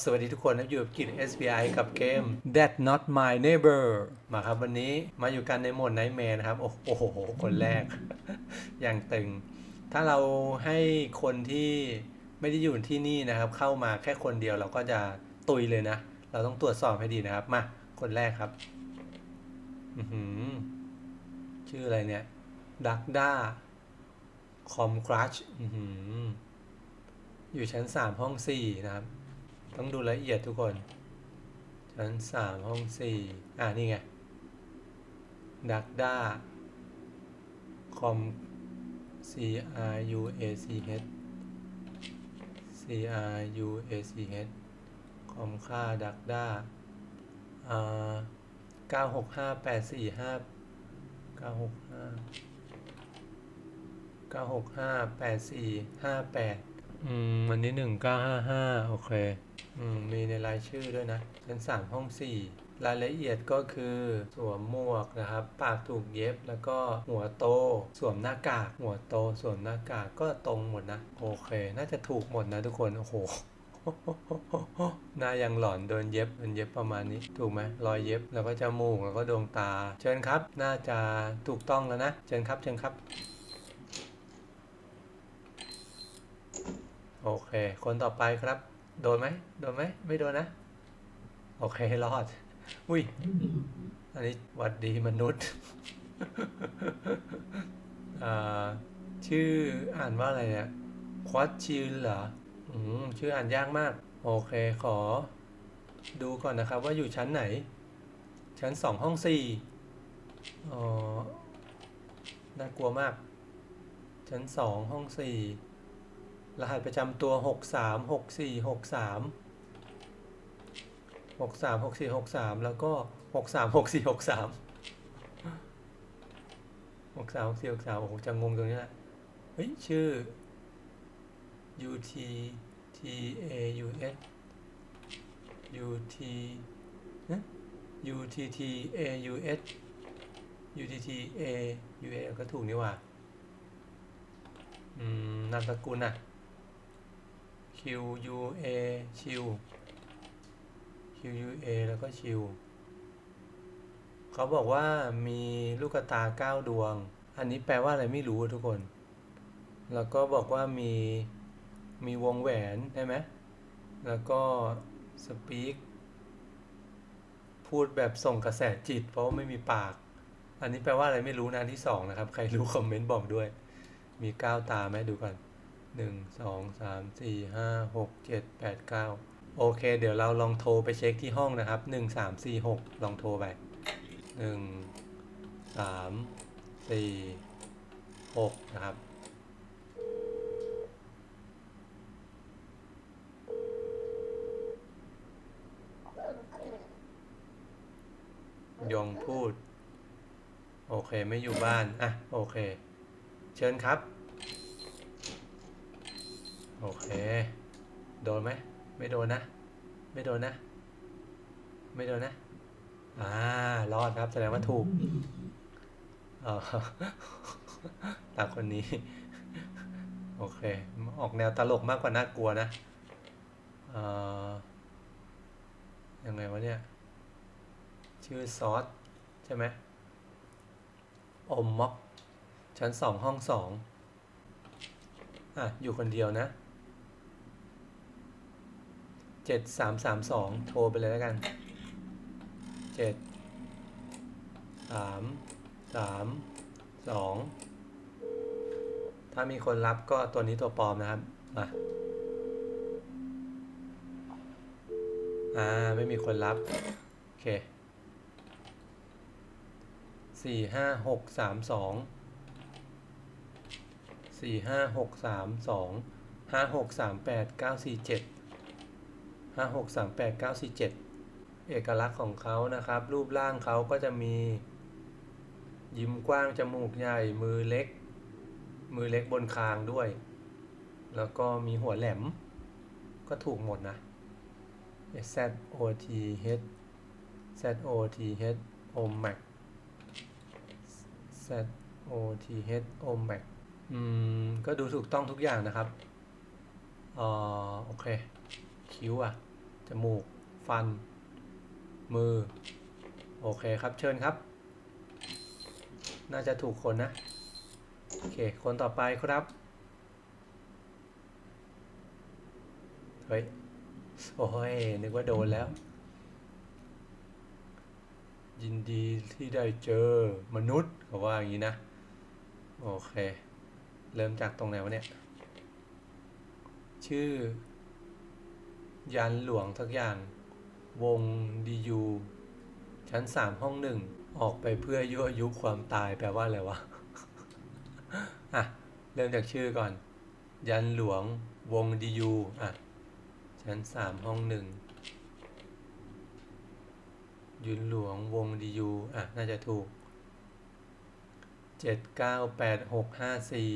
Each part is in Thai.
สวัสดีทุกคนนะอยู่กับกิจ SBI กับเกม That Not My Neighbor มาครับวันนี้มาอยู่กันในโหมด Nightmare นะครับ โอ้โห คนแรก อย่างตึง ถ้าเราให้คนที่ไม่ได้อยู่ที่นี่นะครับ เข้ามาแค่คนเดียวเราก็จะตุยเลยนะ เราต้องตรวจสอบให้ดีนะครับ มา คนแรกครับ อือชื่ออะไรเนี่ยดักด้าคอมครัชอยู่ชั้นสามห้องสี่นะครับ ต้องดูละเอียดทุกคน ชั้นสามห้องสี่อ่านี่ไง ดักด้า คอม C R U A C H C R U A C H คอมค่าดักด้าอ่าเก้าหกห้าแปดสี่ห้าเก้าหกห้าเก้าหกห้าแปดสี่ห้าแปดอืมวันนี้หนึ่งเก้าห้าห้าโอเค อืมมีในรายชื่อด้วยนะชั้นสามห้องสี่รายละเอียดก็คือสวมหมวกนะครับปากถูกเย็บแล้วก็หัวโต สวมหน้ากากหัวโต สวมหน้ากากก็ตรงหมดนะ โอเค น่าจะถูกหมดนะทุกคนโอ้โหหน้ายังหลอนโดนเย็บโดนเย็บประมาณนี้ ถูกไหมรอยเย็บแล้วก็จมูกแล้วก็ดวงตา เชิญครับ น่าจะถูกต้องแล้วนะ เชิญครับเชิญครับโอเค คนต่อไปครับ โดนไหมโดนไหมไม่โดนนะ โอเครอด อุ้ย อันนี้หวัดดีมนุษย์อ่าชื่ออ่านว่าอะไรเนี่ยควอตชิลเหรออืมชื่ออ่านยากมาก โอเคขอ ดูก่อนนะครับว่าอยู่ชั้นไหน ชั้นสองห้องสี่อ๋อ น่ากลัวมาก ชั้นสองห้องสี่ รหัสประจำตัวหกสามหกสี่หกสามหกสามหกสี่หกสามแล้วก็หกสามหกสี่หกสามหกสามหกสี่หกสามโอ้โหจะงงตรงนี้แหละ เฮ้ย ชื่อ U T T A U S U T นะ U T T A U S U T T A U S ก็ถูกนี่หว่า อืม นามสกุลอะ Q U A ชิว Q U A แล้วก็ชิว เขาบอกว่ามีลูกตาเก้าดวง อันนี้แปลว่าอะไรไม่รู้ทุกคน แล้วก็บอกว่ามีมีวงแหวนใช่ไหม แล้วก็สปีกพูดแบบส่งกระแสจิต เพราะว่าไม่มีปาก อันนี้แปลว่าอะไรไม่รู้นะที่สองนะครับ ใครรู้คอมเมนต์บอกด้วย มีเก้าตาไหมดูก่อน หนึ่งสองสามสี่ห้าหกเจ็ดแปดเก้าโอเค เดี๋ยวเราลองโทรไปเช็คที่ห้องนะครับหนึ่งสามสี่หกลองโทรไปหนึ่งสามสี่หกนะครับ ยองพูด โอเคไม่อยู่บ้าน อะ โอเค เชิญครับ โอเค โดนไหม ไม่โดนนะ ไม่โดนนะ ไม่โดนนะ อ่ารอดครับ แสดงว่าถูกเออตาคนนี้ โอเค ออกแนวตลกมากกว่าน่ากลัวนะเออยังไงวะเนี่ย ชื่อซอส ใช่ไหมอมม็อกชั้นสองห้องสองอะ อยู่คนเดียวนะ เจ็ดสามสามสองโทรไปเลยแล้วกันเจ็ดสามสามสองถ้ามีคนรับก็ตัวนี้ตัวปลอมนะครับ มา อ่า ไม่มีคนรับ โอเคสี่ห้าหกสามสองสี่ห้าหกสามสองห้าหกสามแปดเก้าสี่เจ็ด ห้าหกสามแปดเก้าสี่เจ็ดเอกลักษณ์ของเขานะครับ รูปร่างเขาก็จะมี ยิ้มกว้าง จมูกใหญ่ มือเล็ก มือเล็กบนคางด้วย แล้วก็มีหัวแหลม ก็ถูกหมดนะ Z O T H Z O T H O Mac Z O T H O Mac อืม ก็ดูถูกต้องทุกอย่างนะครับอ่อโอเค คิ้วอะจมูก ฟัน มือ โอเคครับเชิญครับ น่าจะถูกคนนะ โอเค คนต่อไปครับ เฮ้ย โอ้ย นึกว่าโดนแล้ว ยินดีที่ได้เจอมนุษย์เขาว่าอย่างนี้นะ โอเค เริ่มจากตรงไหนวะเนี่ย ชื่อ ยันหลวงทักอย่าง วงดียูชั้นสามห้องหนึ่ง ออกไปเพื่อยั่วยุความตายแปลว่าอะไรวะ อะ เริ่มจากชื่อก่อน ยันหลวง วงดียูอะ ชั้นสามห้องหนึ่งยุนหลวงวงดียูอะ น่าจะถูกเจ็ดเก้าแปดหกห้าสี่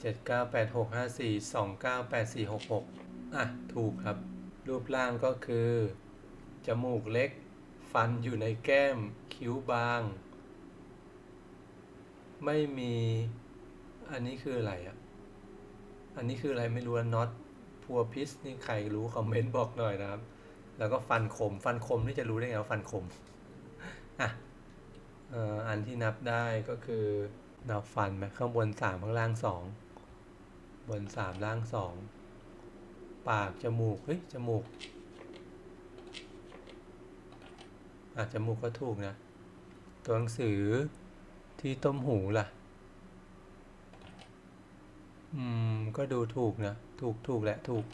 เจ็ดเก้าแปดหกห้าสี่สองเก้าแปดสี่หกหกอะ ถูกครับ รูปร่างก็คือ จมูกเล็ก ฟันอยู่ในแก้ม คิ้วบาง ไม่มี อันนี้คืออะไรอะ อันนี้คืออะไรไม่รู้น็อตพัวพิสนี่ใครรู้คอมเมนต์บอกหน่อยนะครับ แล้วก็ฟันคม ฟันคมนี่จะรู้ได้ไงว่าฟันคม อะอ,อ,อันที่นับได้ก็คือนับฟันไหมข้างบนสามข้างล่างสอง บนสามล่างสองปากจมูกเฮ้ยจมูกอะจมูกก็ถูกนะ ตัวหนังสือที่ต้มหูล่ะ อืม ก็ดูถูกนะ ถูกถูกแหละถูก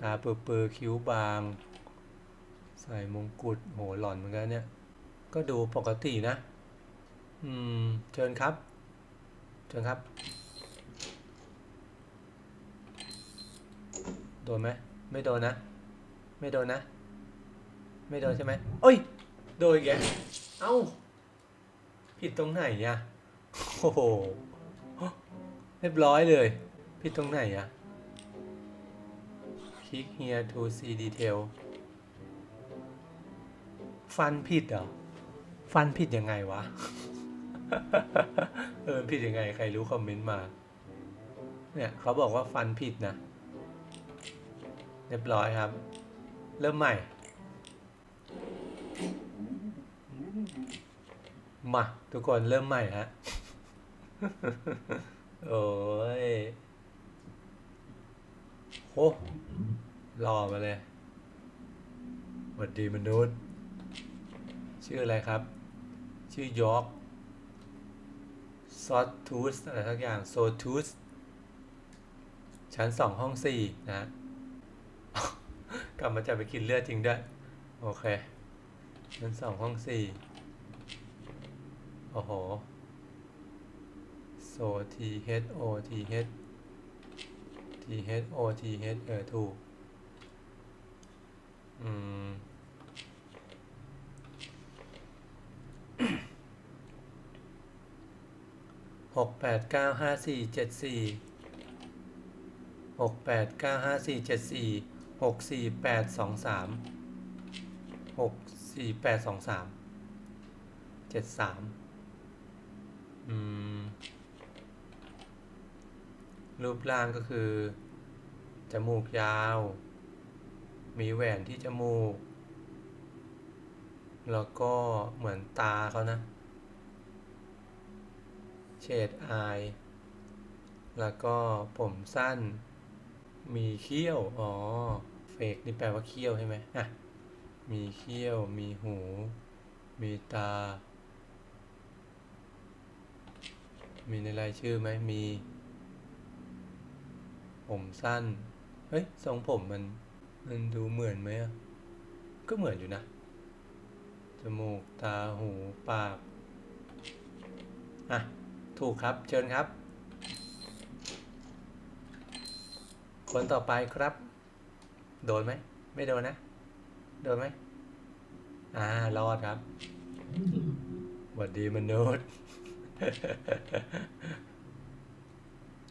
ตาเปือเปือคิ้วบาง ใส่มงกุฎโหหล่อนเหมือนกันเนี่ย ก็ดูปกตินะ อืม เชิญครับ เชิญครับ ดนไหมไม่โดนนะ ไม่โดนนะ ไม่โดนใช่ไหมเอ้ย โดนอีกแกเอ้า ผิดตรงไหนอะโอ้โห เรียบร้อยเลย ผิดตรงไหนอะ Click here to see detail ฟันผิดเหรอ ฟันผิดยังไงวะ เออผิดยังไง ใครรู้คอมเมนต์มา เนี่ยเขาบอกว่าฟันผิดนะเรียบร้อยครับ เริ่มใหม่ มาทุกคนเริ่มใหม่ฮะ โอ้ยโหรอมาเลยสวัสดีมนุษย์ ชื่ออะไรครับ ชื่อยอร์กซอสทูสอะไรทักอย่าง โซทูสชั้นสองห้องสี่นะ กลับมาจะไปกินเลือดจริงด้วย โอเคชั้นสองห้องสี่โอ้โหโซ T H O T H T H O T H เออถูก อืมหกแปดเก้าห้าสี่เจ็ดสี่หกแปดเก้าห้าสี่เจ็ดสี่ หกสี่แปดสองสามหกสี่แปดสองสามเจ็ดสามอืม รูปร่างก็คือ จมูกยาว มีแหวนที่จมูก แล้วก็เหมือนตาเขานะ เฉดอาย แล้วก็ผมสั้น มีเขี้ยว อ๋อ เฟกนี่แปลว่าเขี้ยวใช่ไหมอะ มีเขี้ยว มีหู มีตา มีในรายชื่อไหม มี ผมสั้น เฮ้ย ทรงผมมัน มันดูเหมือนไหมอะ ก็เหมือนอยู่นะ จมูก ตา หู ปาก อะ ถูกครับ เชิญครับ คนต่อไปครับ โดนไหม ไม่โดนนะ โดนไหม อ่า รอดครับสวัสดีมนุษย์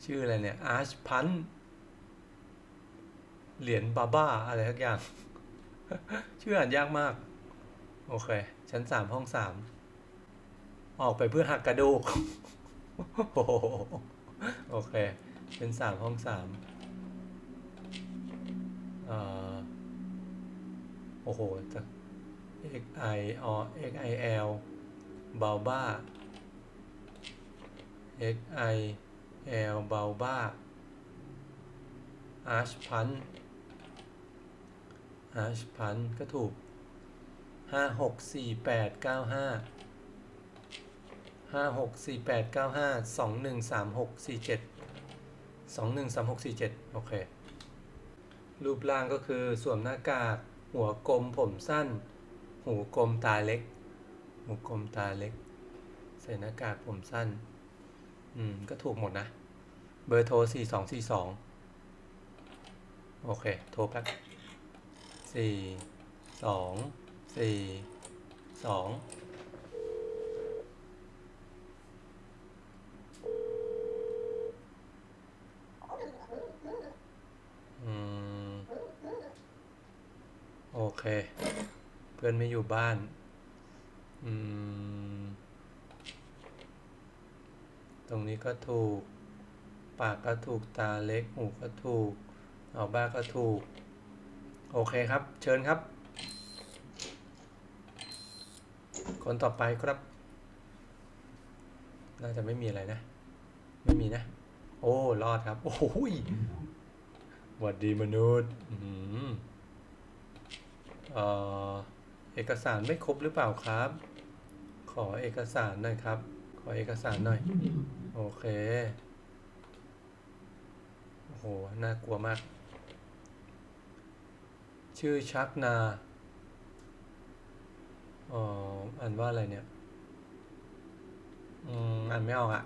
ชื่ออะไรเนี่ย อาร์ชพัน เหรียญบาบ้า อะไรทักอย่าง ชื่ออ่านยากมาก โอเค ชั้นสามห้องสาม ออกไปเพื่อหักกระดูก โอ้โหโอเค เป็นสามห้องสามเอ่อโอ้โหแต่ x i อ๋อ x i l เบาบ้า x i l บาบ้า arch pun arch pun ก็ถูกห้าหกสี่แปดเก้าห้าห้าหกสี่แปดเก้าห้าสองหนึ่งสามหกสี่เจ็ดสองหนึ่งสามหกสี่เจ็ดโอเค รูปร่างก็คือสวมหน้ากาก หัวกลมผมสั้น หูกลมตาเล็ก หูกลมตาเล็ก ใส่หน้ากากผมสั้น อืม ก็ถูกหมดนะ เบอร์โทร 4242 โอเค โทรแป๊บ4 2 4 2 เค เพื่อนไม่อยู่บ้าน อืม ตรงนี้ก็ถูก ปากก็ถูกตาเล็ก หูก็ถูกเอาบ้าก็ถูก โอเคครับ เชิญครับ คนต่อไปครับ น่าจะไม่มีอะไรนะ ไม่มีนะ โอ้ รอดครับ โอ้โหยหวัดดีมนุษย์ อื้อหือ เอ่อเอกสารไม่ครบหรือเปล่าครับ ขอเอกสารหน่อยครับ ขอเอกสารหน่อย โอเค โอ้โห น่ากลัวมาก ชื่อชักนาอ๋ออ่านว่าอะไรเนี่ย อืม อ่านไม่ออกอะ่ะ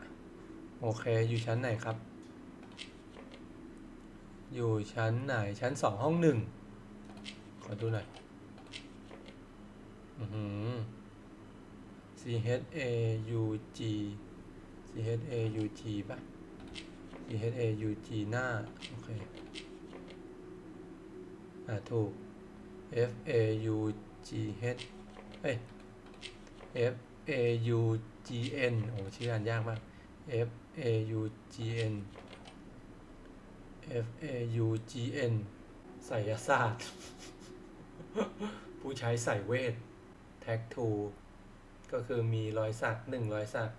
โอเค อยู่ชั้นไหนครับ อยู่ชั้นไหน ชั้นสองห้องหนึ่ง ขอดูหน่อยอือหือ C H A U G C H A U G ป่ะ C H A U G หน้า โอเค อ่า ถูก F A U G H เอ้ย F A U G N โอ้ชื่ออ่านยากมาก F A U G N F A U G N ไสยศาสตร์ ผู้ใช้ใส่เวท แท็กทูก็คือมีรอยสักหนึ่งรอยสัก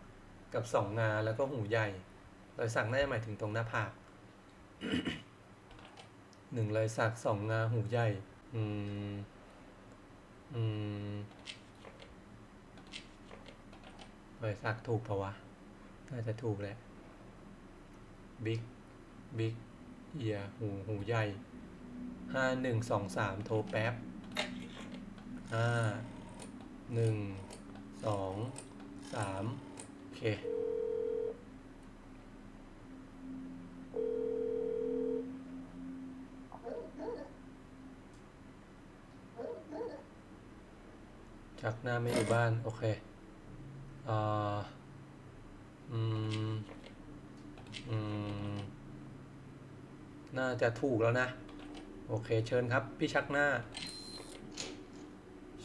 กับสองงาแล้วก็หูใหญ่ รอยสักน่าจะหมายถึงตรงหน้าผากหนึ่งรอยสักสองงาหูใหญ่ อืม อืมรอยสักถูกปะวะ น่าจะถูกแหละ บิ๊ก บิ๊กเอียหูหูใหญ่ห้าหนึ่งสองสามโทรแป๊บห้า หนึ่งสองสามโอเคชักหน้าไม่อยู่บ้าน โอเคอ่าอืม อืม น่าจะถูกแล้วนะ โอเค เชิญครับ พี่ชักหน้า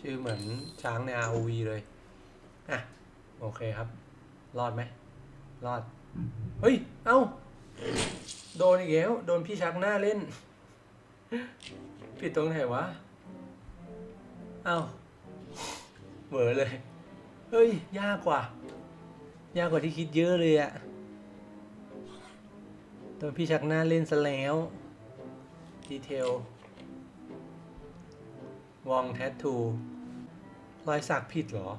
ชื่อเหมือนช้างใน ROV เลย อะ โอเคครับ รอดไหม รอด เฮ้ย เอ้า โดนอีกแล้ว โดนพี่ชักหน้าเล่น ผิดตรงไหนวะ เอ้าเหวอเลย เฮ้ย ยากกว่า ยากกว่าที่คิดเยอะเลยอะโดนพี่ชักหน้าเล่นซะแล้ว ดีเทลวองแทททู รอยสักผิดเหรอ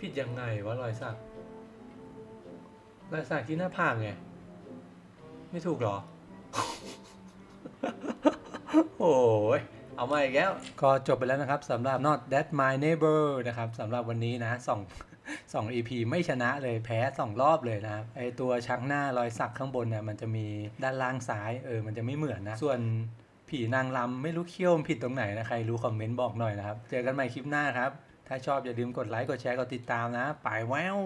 ผิดยังไงวะรอยสัก รอยสักที่หน้าผากไง ไม่ถูกเหรอ โอ้ยเอามาอีกแล้ว ก็จบไปแล้วนะครับสำหรับ not that my neighbor นะครับสำหรับวันนี้นะสองสอง EP ไม่ชนะเลยแพ้สองรอบเลยนะครับไอตัวชักหน้ารอยสักข้างบนเนี่ยมันจะมีด้านล่างซ้ายเออมันจะไม่เหมือนนะ ส่วน ผีนางลำไม่รู้เคี้ยวมันผิดตรงไหนนะใครรู้คอมเมนต์บอกหน่อยนะครับ เจอกันใหม่คลิปหน้าครับ ถ้าชอบอย่าลืมกดไลค์กดแชร์กดติดตามนะไปแวว